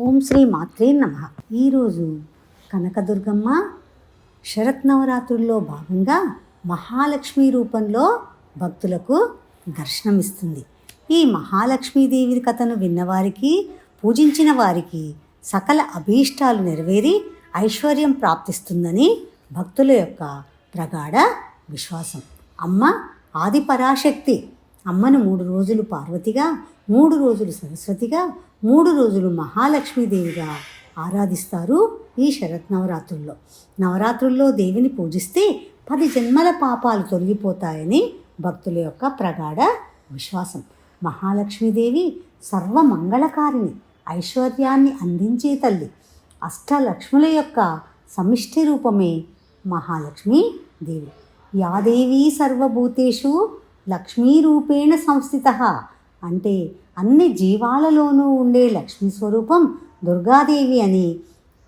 ఓం శ్రీ మాత్రే నమ. ఈరోజు కనకదుర్గమ్మ శరత్ నవరాత్రుల్లో భాగంగా మహాలక్ష్మి రూపంలో భక్తులకు దర్శనమిస్తుంది. ఈ మహాలక్ష్మీదేవి కథను విన్నవారికి పూజించిన వారికి సకల అభీష్టాలు నెరవేరి ఐశ్వర్యం ప్రాప్తిస్తుందని భక్తుల యొక్క ప్రగాఢ విశ్వాసం. అమ్మ ఆది పరాశక్తి అమ్మను మూడు రోజులు పార్వతిగా మూడు రోజులు సరస్వతిగా మూడు రోజులు మహాలక్ష్మీదేవిగా ఆరాధిస్తారు ఈ శరత్ నవరాత్రుల్లో నవరాత్రుల్లో దేవిని పూజిస్తే పది జన్మల పాపాలు తొలగిపోతాయని భక్తుల యొక్క ప్రగాఢ విశ్వాసం. మహాలక్ష్మీదేవి సర్వమంగళకారిణి ఐశ్వర్యాన్ని అందించే తల్లి. అష్టలక్ష్ముల యొక్క సమిష్టి రూపమే మహాలక్ష్మీ దేవి యాదేవి సర్వభూతేషు లక్ష్మీరూపేణ సంస్థిత. అంటే అన్ని జీవాలలోనూ ఉండే లక్ష్మీ స్వరూపం దుర్గాదేవి అని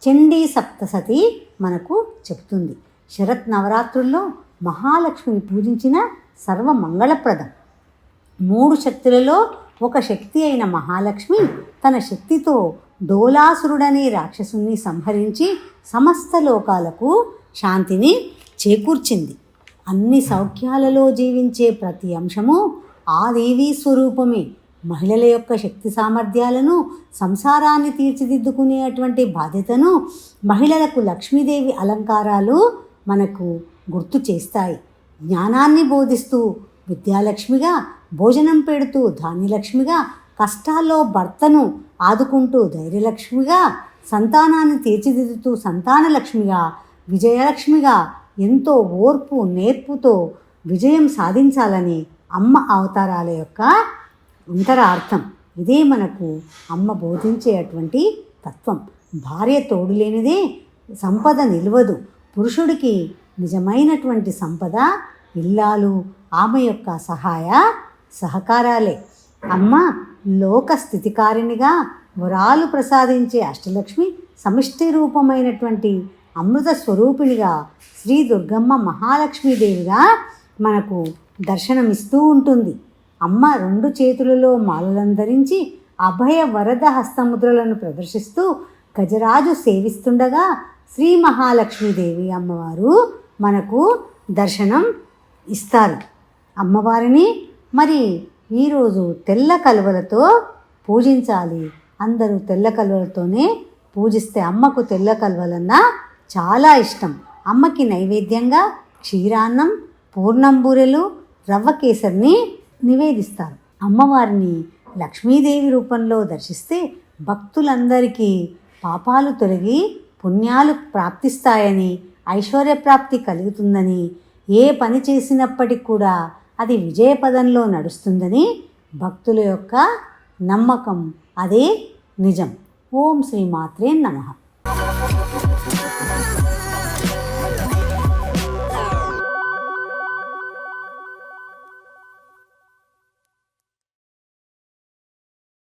చండీ సప్తసతి మనకు చెప్తుంది శరత్ నవరాత్రుల్లో మహాలక్ష్మిని పూజించిన సర్వమంగళప్రదం. మూడు శక్తులలో ఒక శక్తి అయిన మహాలక్ష్మి తన శక్తితో డోలాసురుడనే రాక్షసుని సంహరించి సమస్త లోకాలకు శాంతిని చేకూర్చింది. అన్ని సౌఖ్యాలలో జీవించే ప్రతి అంశము ఆ దేవీ స్వరూపమే. మహిళల యొక్క శక్తి సామర్థ్యాలను సంసారాన్ని తీర్చిదిద్దుకునేటువంటి బాధ్యతను మహిళలకు లక్ష్మీదేవి అలంకారాలు మనకు గుర్తు చేస్తాయి. జ్ఞానాన్ని బోధిస్తూ విద్యాలక్ష్మిగా భోజనం పెడుతూ ధాన్యలక్ష్మిగా కష్టాల్లో భర్తను ఆదుకుంటూ ధైర్యలక్ష్మిగా సంతానాన్ని తీర్చిదిద్దుతూ సంతానలక్ష్మిగా విజయలక్ష్మిగా ఎంతో ఓర్పు నేర్పుతో విజయం సాధించాలని అమ్మ అవతారాల యొక్క అంతరార్థం. ఇదే మనకు అమ్మ బోధించేటువంటి తత్వం. భార్య తోడు లేనిదే సంపద నిలవదు. పురుషుడికి నిజమైనటువంటి సంపద ఇల్లాలు ఆమె యొక్క సహాయ సహకారాలే. అమ్మ లోక స్థితికారిణిగా వరాలు ప్రసాదించే అష్టలక్ష్మి సమిష్టి రూపమైనటువంటి అమృత స్వరూపిణిగా శ్రీ దుర్గమ్మ మహాలక్ష్మీదేవిగా మనకు దర్శనమిస్తూ ఉంటుంది. అమ్మ రెండు చేతులలో మాలలను ధరించి అభయ వరద హస్తముద్రలను ప్రదర్శిస్తూ గజరాజు సేవిస్తుండగా శ్రీ మహాలక్ష్మీదేవి అమ్మవారు మనకు దర్శనం ఇస్తారు. అమ్మవారిని మరి ఈరోజు తెల్ల కలువలతో పూజించాలి. అందరూ తెల్ల కలువలతోనే పూజిస్తే అమ్మకు తెల్ల కలువలన్నా చాలా ఇష్టం. అమ్మకి నైవేద్యంగా క్షీరాన్నం పూర్ణంబూరెలు రవ్వ కేసరిని నివేదిస్తారు. అమ్మవారిని లక్ష్మీదేవి రూపంలో దర్శిస్తే భక్తులందరికీ పాపాలు తొలగి పుణ్యాలు ప్రాప్తిస్తాయని ఐశ్వర్యప్రాప్తి కలుగుతుందని ఏ పని చేసినప్పటికి కూడా అది విజయపదంలో నడుస్తుందని భక్తుల యొక్క నమ్మకం. అదే నిజం. ఓం శ్రీ మాత్రే నమః.